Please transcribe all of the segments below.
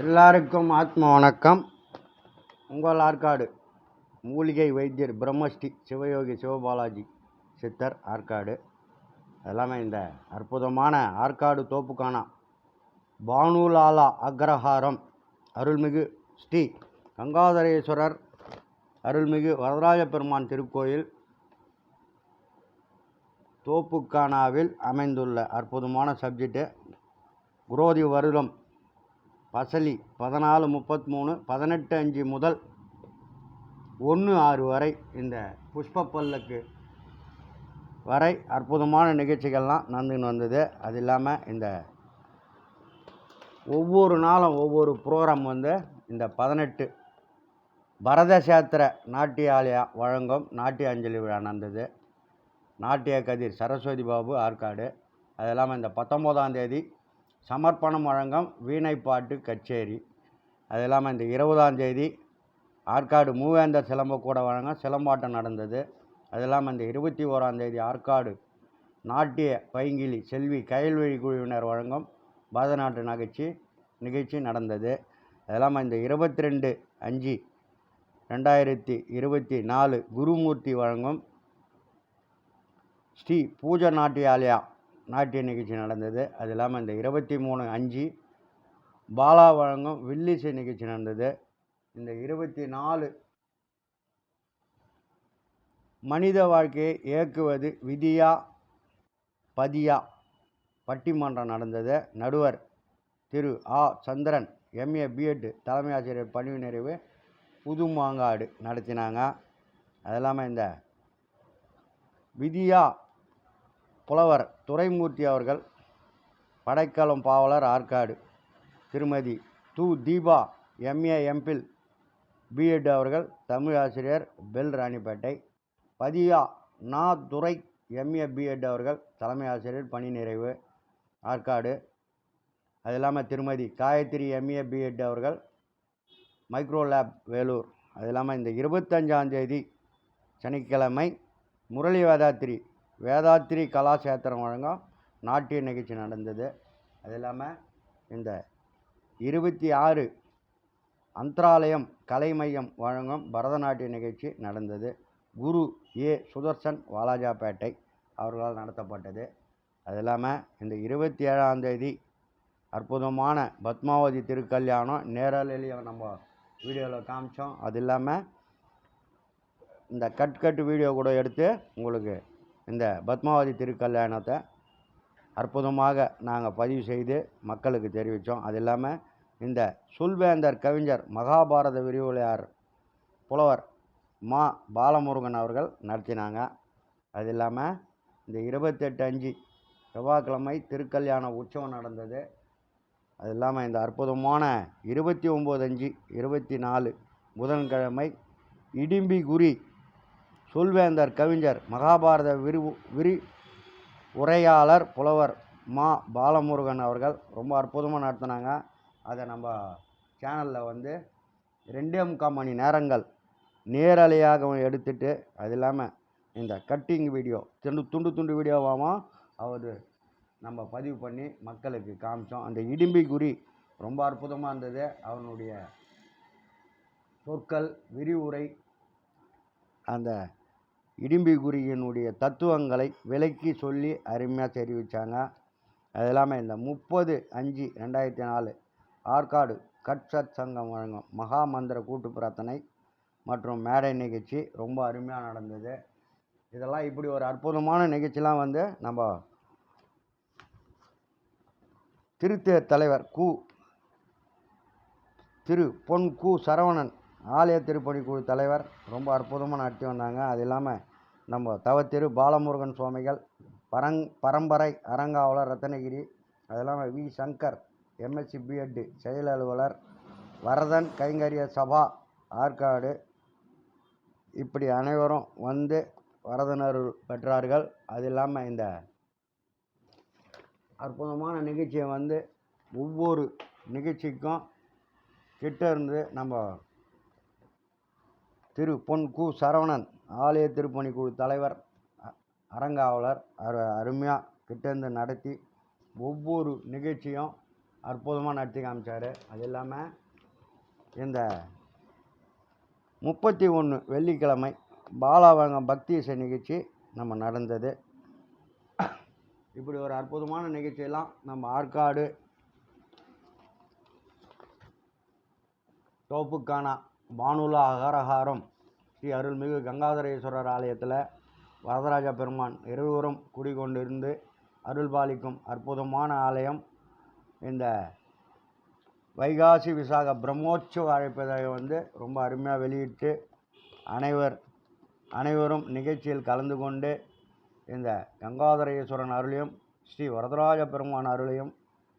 எல்லாருக்கும் ஆத்ம வணக்கம். உங்கள் ஆற்காடு மூலிகை வைத்தியர் பிரம்மஸ்ரீ சிவயோகி சிவபாலாஜி சித்தர் ஆற்காடு. எல்லாமே இந்த அற்புதமான ஆற்காடு தோப்புக்கானா பானுலாலா அக்ரஹாரம் அருள்மிகு ஸ்ரீ கங்காதரேஸ்வரர் அருள்மிகு வரதராஜ பெருமான் திருக்கோயில் தோப்புக்கானாவில் அமைந்துள்ள அற்புதமான சப்ஜெக்டு குரோதி வருடம் பசலி பதினாலு முப்பத்மூணு பதினெட்டு அஞ்சு முதல் ஒன்று ஆறு வரை இந்த புஷ்ப பல்லக்கு வரை அற்புதமான நிகழ்ச்சிகள்லாம் நடந்துன்னு வந்தது. அது இல்லாமல் இந்த ஒவ்வொரு நாளும் ஒவ்வொரு ப்ரோக்ராம் வந்து இந்த பதினெட்டு பரத சேத்திர நாட்டிய ஆலயா வழங்கும் நாட்டிய அஞ்சலி விழா நடந்தது. நாட்டிய கதிர் சரஸ்வதி பாபு ஆற்காடு. அது இல்லாமல் இந்த பத்தொம்போதாம் தேதி சமர்ப்பணம் வழங்கும் வீணைப்பாட்டு கச்சேரி. அது இல்லாமல் இந்த இருபதாம் தேதி ஆற்காடு மூவேந்தர் சிலம்பக்கூட வழங்க சிலம்பாட்டம் நடந்தது. அது இல்லாமல் இந்த இருபத்தி ஓராந்தேதி ஆற்காடு நாட்டிய பைங்கிலி செல்வி கயல்வழி குழுவினர் வழங்கும் பரதநாட்டிய நகைச்சி நிகழ்ச்சி நடந்தது. அது இல்லாமல் இந்த இருபத்தி ரெண்டு அஞ்சு ரெண்டாயிரத்தி இருபத்தி நாலு குருமூர்த்தி வழங்கும் ஸ்ரீ பூஜ நாட்டியாலயா நாட்டிய நிகழ்ச்சி நடந்தது. அது இல்லாமல் இந்த இருபத்தி மூணு அஞ்சு பாலா வழங்கும் வில்லிசை நிகழ்ச்சி நடந்தது. இந்த இருபத்தி நாலு மனித வாழ்க்கையை இயக்குவது விதியா பதியா? பட்டிமன்றம் நடந்தது. நடுவர் திரு ஆ. சந்திரன் எம்ஏ பிஎட் தலைமை ஆசிரியர் பணிவு நிறைவு புதுமாங்காடு நடத்தினாங்க. அது இல்லாமல் இந்த விதியா புலவர் துரைமூர்த்தி அவர்கள் படைக்கலம் பாவலர் ஆற்காடு திருமதி து. தீபா எம்ஏ எம்பில் பிஎட் அவர்கள் தமிழ் ஆசிரியர் பெல் ராணிப்பேட்டை பதியா நா. துரை எம்ஏ பிஎட் அவர்கள் தலைமை ஆசிரியர் பணி நிறைவு ஆற்காடு. அது இல்லாமல் திருமதி காயத்ரி எம்ஏ பிஎட் அவர்கள் மைக்ரோ லேப் வேலூர். அது இல்லாமல் இந்த இருபத்தஞ்சாந்தேதி சனிக்கிழமை முரளி வேதாத்திரி வேதாத்திரி கலாசேத்திரம் வழங்கும் நாட்டிய நிகழ்ச்சி நடந்தது. அது இல்லாமல் இந்த இருபத்தி ஆறு அந்தராலயம் கலை மையம் வழங்கும் பரதநாட்டிய நிகழ்ச்சி நடந்தது. குரு ஏ சுதர்சன் வாலாஜாபேட்டை அவர்களால் நடத்தப்பட்டது. அது இல்லாமல் இந்த இருபத்தி ஏழாம் தேதி அற்புதமான பத்மாவதி திருக்கல்யாணம் நேரலையும் நம்ம வீடியோவில் காமிச்சோம். அது இல்லாமல் இந்த கட் கட் வீடியோ கூட எடுத்து உங்களுக்கு இந்த பத்மாவதி திருக்கல்யாணத்தை அற்புதமாக நாங்கள் பதிவு செய்து மக்களுக்கு தெரிவித்தோம் அது இல்லாமல் இந்த சுல்வேந்தர் கவிஞர் மகாபாரத விரிவுரையார் புலவர் மா பாலமுருகன் அவர்கள் நடத்தினாங்க. அது இல்லாமல் இந்த இருபத்தெட்டு அஞ்சு செவ்வாய்க்கிழமை திருக்கல்யாண உற்சவம் நடந்தது. அது இல்லாமல் இந்த அற்புதமான இருபத்தி ஒம்பது அஞ்சு இருபத்தி நாலு புதன்கிழமை இடிம்பிகுரி சொல்வேந்தர் கவிஞர் மகாபாரத விரி விரி உரையாளர் புலவர் மா பாலமுருகன் அவர்கள் ரொம்ப அற்புதமாக நடத்தினாங்க. அதை நம்ம சேனலில் வந்து ரெண்டே முக்கால் மணி நேரங்கள் நேரலையாக எடுத்துட்டு அது இல்லாமல் இந்த கட்டிங் வீடியோ துண்டு துண்டு துண்டு வீடியோவாகவும் அவர் நம்ம பதிவு பண்ணி மக்களுக்கு காமிச்சோம். அந்த இடிம்பி குறி ரொம்ப அற்புதமாக இருந்தது. அவனுடைய சொற்கள் விரிவுரை அந்த இடிம்பிகுறியினுடைய தத்துவங்களை விளக்கி சொல்லி அருமையாக தெரிவித்தாங்க அது இல்லாமல் இந்த முப்பது அஞ்சு ரெண்டாயிரத்தி நாலு ஆற்காடு கட்சத் சங்கம் வழங்கும் மகா மந்திர கூட்டு பிரார்த்தனை மற்றும் மேடை நிகழ்ச்சி ரொம்ப அருமையாக நடந்தது. இதெல்லாம் இப்படி ஒரு அற்புதமான நிகழ்ச்சிலாம் வந்து நம்ம திருத்தேர் தலைவர் கு திரு பொன் கு சரவணன் ஆலய திருப்பணி குழு தலைவர் ரொம்ப அற்புதமாக நடத்தி வந்தாங்க. அது இல்லாமல் நம்ம தவத்திரு பாலமுருகன் சுவாமிகள் பரங் பரம்பரை அறங்காவலர் ரத்னகிரி அது இல்லாமல் வி. சங்கர் எம்எஸ்சி பிஎட்டு செயல் அலுவலர் வரதன் கைங்கரிய சபா ஆற்காடு இப்படி அனைவரும் வந்து வரதனர் பெற்றார்கள். அது இல்லாமல் இந்த அற்புதமான நிகழ்ச்சியை வந்து ஒவ்வொரு நிகழ்ச்சிக்கும் கிட்ட இருந்து நம்ம திரு பொன் கு. சரவணன் ஆலய திருப்பணி குழு தலைவர் அ- அறங்காவலர் அரு அருமையாக கிட்டேருந்து நடத்தி ஒவ்வொரு நிகழ்ச்சியும் அற்புதமாக நடத்தி காமிச்சார். அது இல்லாமல் இந்த முப்பத்தி ஒன்று வெள்ளிக்கிழமை பாலாவங்கம் பக்தி இசை நிகழ்ச்சி நம்ம நடந்தது. இப்படி ஒரு அற்புதமான நிகழ்ச்சியெல்லாம் நம்ம ஆற்காடு தோப்புக்கானா பானுலா அகரஹாரம் ஸ்ரீ அருள்மிகு கங்காதரேஸ்வரர் ஆலயத்தில் வரதராஜ பெருமான் இருவரும் குடிகொண்டிருந்து அருள்பாலிக்கும் அற்புதமான ஆலயம். இந்த வைகாசி விசாக பிரம்மோற்சவ அழைப்பதை வந்து ரொம்ப அருமையாக வெளியிட்டு அனைவர் அனைவரும் நிகழ்ச்சியில் கலந்து கொண்டு இந்த கங்காதரேஸ்வரன் அருளையும் ஸ்ரீ வரதராஜ பெருமான் அருளையும்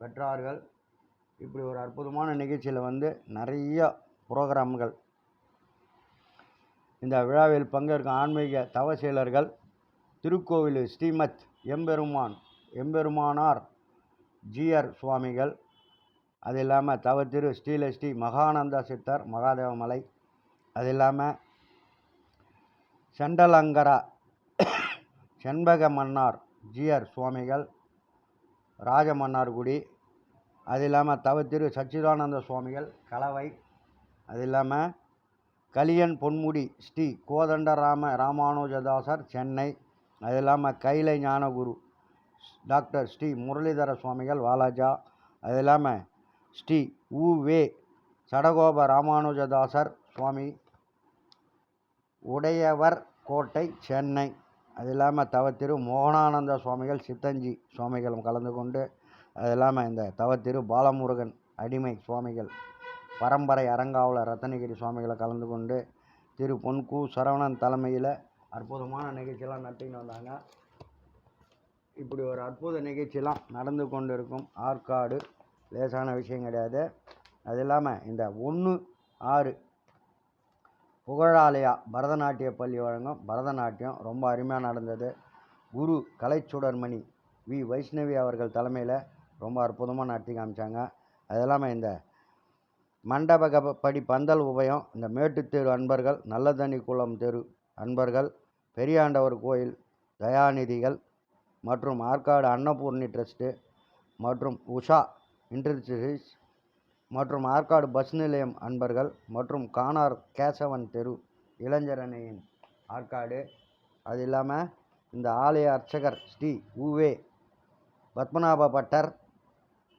பெற்றார்கள். இப்படி ஒரு அற்புதமான நிகழ்ச்சியில் வந்து நிறையா புரோகிராம்கள். இந்த விழாவில் பங்கேற்கும் ஆன்மீக தவசீலர்கள் திருக்கோவில் ஸ்ரீமத் எம்பெருமான் எம்பெருமானார் ஜிஆர் சுவாமிகள் அது இல்லாமல் தவ திரு ஸ்ரீலஸ்ரீ மகானந்த சித்தர் மகாதேவமலை அது இல்லாமல் செண்டலங்கரா செண்பக மன்னார் ஜிஆர் சுவாமிகள் ராஜமன்னார்குடி அது இல்லாமல் தவ திரு சச்சிதானந்த சுவாமிகள் கலவை அது இல்லாமல் கலியன் பொன்முடி ஸ்ரீ கோதண்டராம ராமானுஜதாசர் சென்னை. அது இல்லாமல் கைலை ஞானகுரு டாக்டர் ஸ்ரீ முரளிதர சுவாமிகள் வாலாஜா. அது இல்லாமல் ஸ்ரீ உ வே சடகோப ராமானுஜதாசர் சுவாமி. உடையவர் கோட்டை சென்னை. அது இல்லாமல் தவத்திரு மோகனானந்த சுவாமிகள் சித்தஞ்சி சுவாமிகளும் கலந்து கொண்டு அது இல்லாமல் இந்த தவத்திரு பாலமுருகன் அடிமை சுவாமிகள் பரம்பரை அரங்காவில் ரத்தனகிரி சுவாமிகளை கலந்து கொண்டு திரு பொன்கு சரவணன் தலைமையில் அற்புதமான நிகழ்ச்சியெல்லாம் நடத்தின்னு வந்தாங்க. இப்படி ஒரு அற்புத நிகழ்ச்சியெல்லாம் நடந்து கொண்டு இருக்கும் ஆற்காடு லேசான விஷயம் கிடையாது. அது இல்லாமல் இந்த ஒன்று ஆறு புகழாலயா பரதநாட்டிய பள்ளி வழங்கும் பரதநாட்டியம் ரொம்ப அருமையாக நடந்தது. குரு கலைச்சுடர்மணி வி வைஷ்ணவி அவர்கள் தலைமையில் ரொம்ப அற்புதமாக நடத்தி காமிச்சாங்க. அது இல்லாமல் இந்த மண்டபகப்படி பந்தல் உபயம். இந்த மேட்டுத்தெரு அன்பர்கள் நல்லதண்ணி குளம் தெரு அன்பர்கள் பெரியாண்டவர் கோயில் தயாநிதிகள் மற்றும் ஆற்காடு அன்னபூர்ணி ட்ரஸ்ட்டு மற்றும் உஷா இண்டஸ்ட்ரீஸ் மற்றும் ஆற்காடு பஸ் நிலையம் அன்பர்கள் மற்றும் கானார் கேசவன் தெரு இளைஞரணியின் ஆற்காடு. அது இல்லாமல் இந்த ஆலய அர்ச்சகர் ஸ்ரீ உவே பத்மநாப பட்டர்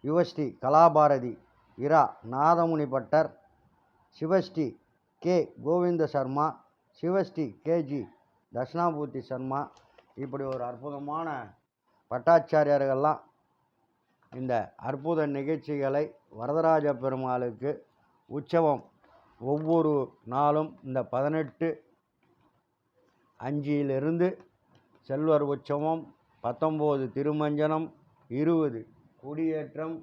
யுவஸ்ரீ கலாபாரதி இரா நாதமுனி பட்டர் சிவஸ்ரீ கே கோவிந்த சர்மா சிவஸ்ரீ கேஜி தட்சிணாபூர்த்தி சர்மா. இப்படி ஒரு அற்புதமான பட்டாச்சாரியர்கள்லாம் இந்த அற்புத நிகழ்ச்சிகளை வரதராஜ பெருமாளுக்கு உற்சவம் ஒவ்வொரு நாளும் இந்த பதினெட்டு அஞ்சிலிருந்து செல்வர் உற்சவம் பத்தொம்போது திருமஞ்சனம் இருபது குடியேற்றம்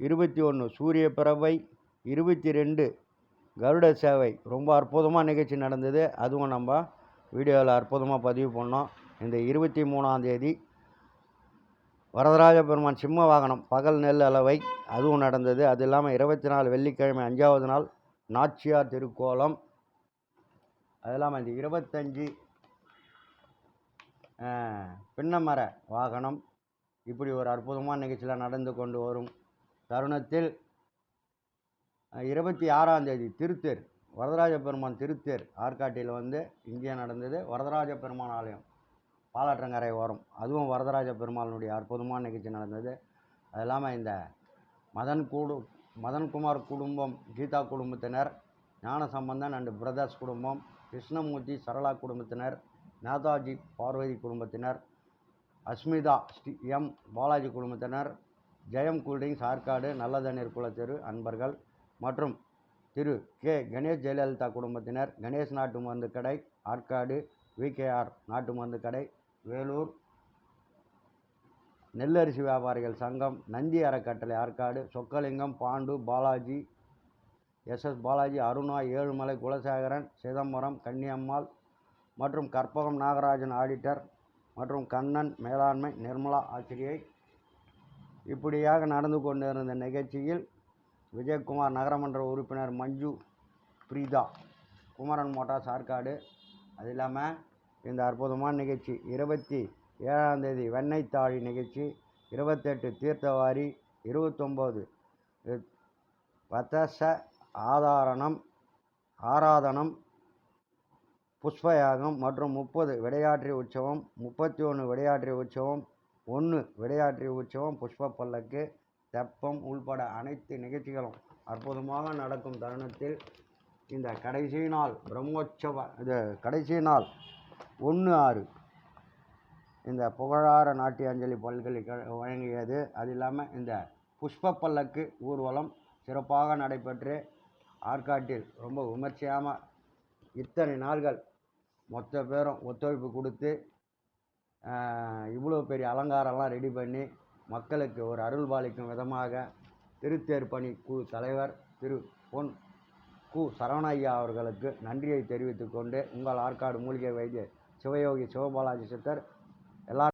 இருபத்தி ஒன்று சூரிய பிரபை இருபத்தி ரெண்டு கருட சேவை. ரொம்ப அற்புதமாக நிகழ்ச்சி நடந்தது. அதுவும் நம்ம வீடியோவில் அற்புதமாக பதிவு பண்ணோம். இந்த இருபத்தி மூணாந்தேதி வரதராஜ பெருமான் சிம்ம வாகனம் பகல் நெல் அளவை அதுவும் நடந்தது. அது இல்லாமல் இருபத்தி நாலு வெள்ளிக்கிழமை அஞ்சாவது நாள் நாச்சியார் திருக்கோலம். அது இல்லாமல் இந்த இருபத்தஞ்சி பின்னமர வாகனம். இப்படி ஒரு அற்புதமான நிகழ்ச்சியில் நடந்து கொண்டு வரும். தருணத்தில் இருபத்தி ஆறாம் தேதி திருத்தேர் வரதராஜ பெருமான் திருத்தேர் ஆற்காட்டியில் வந்து இங்கே நடந்தது. வரதராஜ பெருமான் ஆலயம் பாலாற்றங்கரை ஓரம். அதுவும் வரதராஜ பெருமாளுடைய அற்புதமான நிகழ்ச்சி நடந்தது. அது இல்லாமல் இந்த மதன் கூடு மதன்குமார் குடும்பம் கீதா குடும்பத்தினர் ஞான சம்பந்தன் அண்டு பிரதர்ஸ் குடும்பம் கிருஷ்ணமூர்த்தி சரளா குடும்பத்தினர் நேதாஜி பார்வதி குடும்பத்தினர் அஸ்மிதா ஸ்ரீ எம் பாலாஜி குடும்பத்தினர் ஜெயம் கூல்ட்ரிங்க்ஸ் ஆற்காடு நல்லதண்ணீர் குளத்தெரு அன்பர்கள் மற்றும் திரு கே. கணேஷ் ஜெயலலிதா குடும்பத்தினர் கணேஷ் நாட்டு மருந்து கடை ஆற்காடு விகேஆர் நாட்டு மருந்து கடை வேலூர். நெல்லரிசி வியாபாரிகள் சங்கம் நந்தி அறக்கட்டளை ஆற்காடு சொக்கலிங்கம் பாண்டு பாலாஜி எஸ்எஸ் பாலாஜி அருணா ஏழுமலை குலசேகரன் சிதம்பரம் கன்னியம்மாள் மற்றும் கற்பகம் நாகராஜன் ஆடிட்டர் மற்றும் கண்ணன் மேலாண்மை நிர்மலா ஆசிரியை இப்படியாக நடந்து கொண்டிருந்த நிகழ்ச்சியில் விஜயகுமார் நகரமன்ற உறுப்பினர் மஞ்சு பிரீதா குமரன் மோட்டார் சார்காடு அது இல்லாமல் இந்த அற்புதமான நிகழ்ச்சி. இருபத்தி ஏழாம் தேதி வெண்ணெய் தாழி நிகழ்ச்சி. இருபத்தெட்டு தீர்த்தவாரி இருபத்தொம்போது பத்தச ஆதாரணம் ஆராதனம் புஷ்பயாகம் மற்றும் முப்பது விடையாற்றி உற்சவம் முப்பத்தி ஒன்று விடையாற்றி உற்சவம் ஒன்று விளையாட்டு உற்சவம் புஷ்ப பல்லக்கு தெப்பம் உள்பட அனைத்து நிகழ்ச்சிகளும் அற்புதமாக நடக்கும் தருணத்தில் இந்த கடைசி நாள் பிரம்மோற்சவ இது கடைசி நாள் ஒன்று ஆறு. இந்த புகழார நாட்டிய அஞ்சலி வழங்கியது. அது இல்லாமல் இந்த புஷ்ப பல்லக்கு ஊர்வலம் சிறப்பாக நடைபெற்று ஆற்காட்டில் ரொம்ப விமர்சையாக இத்தனை நாள்கள் மொத்த பேரும் ஒத்துழைப்பு கொடுத்து இவ்வளோ பெரிய அலங்காரம்லாம் ரெடி பண்ணி மக்களுக்கு ஒரு அருள் பாலிக்கும் விதமாக திருத்தேர் பணி குழு தலைவர் திரு பொன் கு சரவணய்யா அவர்களுக்கு நன்றியை தெரிவித்துக்கொண்டு உங்கள் ஆற்காடு மூலிகை வைத்திய சிவயோகி சிவபாலாஜி சித்தர் எல்லா